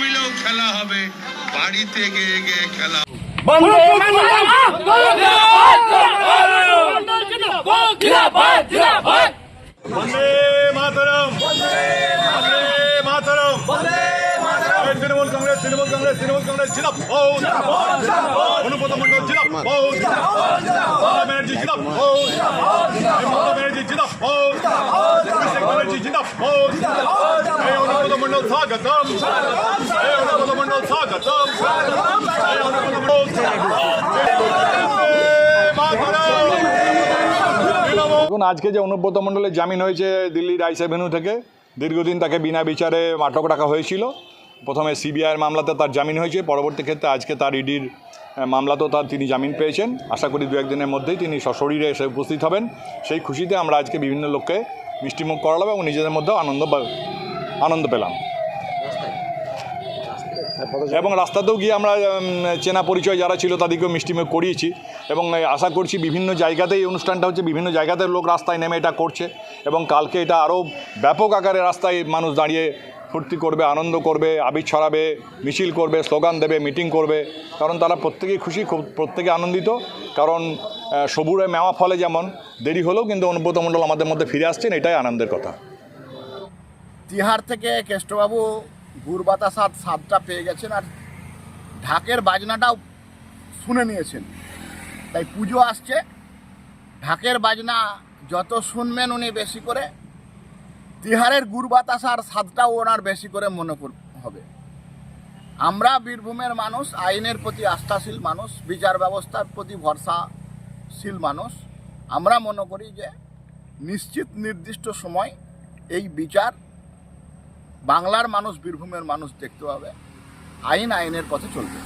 মিলেও খেলা হবে বাড়িতে গিয়ে গিয়ে খেলা। বন্দে মাতরম বন্দে মাতরম তৃণমূল কংগ্রেস তৃণমূল কংগ্রেস তৃণমূল কংগ্রেস জিন্দাবাদ অনুব্রত মন্ডল জিন্দাবাদ মমতা ব্যানার্জি মমতা ব্যানার্জি জিন্দাবাদ অভিষেক ব্যানার্জি জিন্দাবাদ দেখুন, আজকে যে অনুব্রত মণ্ডলের জামিন হয়েছে দিল্লির আইস অ্যাভিনিউ থেকে, দীর্ঘদিন তাকে বিনা বিচারে আটক রাখা হয়েছিল। প্রথমে সিবিআইয়ের মামলাতে তার জামিন হয়েছে, পরবর্তী ক্ষেত্রে আজকে তার ইডির মামলাতেও তার তিনি জামিন পেয়েছেন। আশা করি দু একদিনের মধ্যেই তিনি সশরীরে এসে উপস্থিত হবেন। সেই খুশিতে আমরা আজকে বিভিন্ন লোককে মিষ্টিমুখ করালাম এবং নিজেদের মধ্যেও আনন্দ আনন্দ পেলাম। এবং রাস্তাতেও গিয়ে আমরা চেনা পরিচয় যারা ছিল তাদেরকেও মিষ্টিমুখ করিয়েছি। এবং আশা করছি বিভিন্ন জায়গাতেই এই অনুষ্ঠানটা হচ্ছে বিভিন্ন জায়গাতে লোক রাস্তায় নেমে এটা করছে। এবং কালকে এটা আরও ব্যাপক আকারে রাস্তায় মানুষ দাঁড়িয়ে ফুর্তি করবে আনন্দ করবে আবির ছড়াবে মিছিল করবে স্লোগান দেবে মিটিং করবে। কারণ তারা প্রত্যেকেই খুশি খুব প্রত্যেকে আনন্দিত। কারণ সবুরে মেওয়া ফলে যেমন দেরি হলেও কিন্তু অনুব্রত মণ্ডল আমাদের মধ্যে ফিরে আসছেন এটাই আনন্দের কথা। তিহার থেকে কেষ্টবাবু গুড় বাতাসাত স্বাদটা পেয়ে গেছেন আর ঢাকের বাজনাটাও শুনে নিয়েছেন। তাই পুজো আসছে। ঢাকের বাজনা যত শুনবেন উনি বেশি করে, তিহারের গুড় বাতাসার স্বাদটাও ওনার বেশি করে মনে হবে। আমরা বীরভূমের মানুষ, আইনের প্রতি আস্থাশীল মানুষ, বিচার ব্যবস্থার প্রতি ভরসাশীল মানুষ। আমরা মনে করি যে নিশ্চিত নির্দিষ্ট সময় এই বিচার বাংলার মানুষ বীরভূমের মানুষ দেখতে পাবে। আইন আইনের পথে চলবে।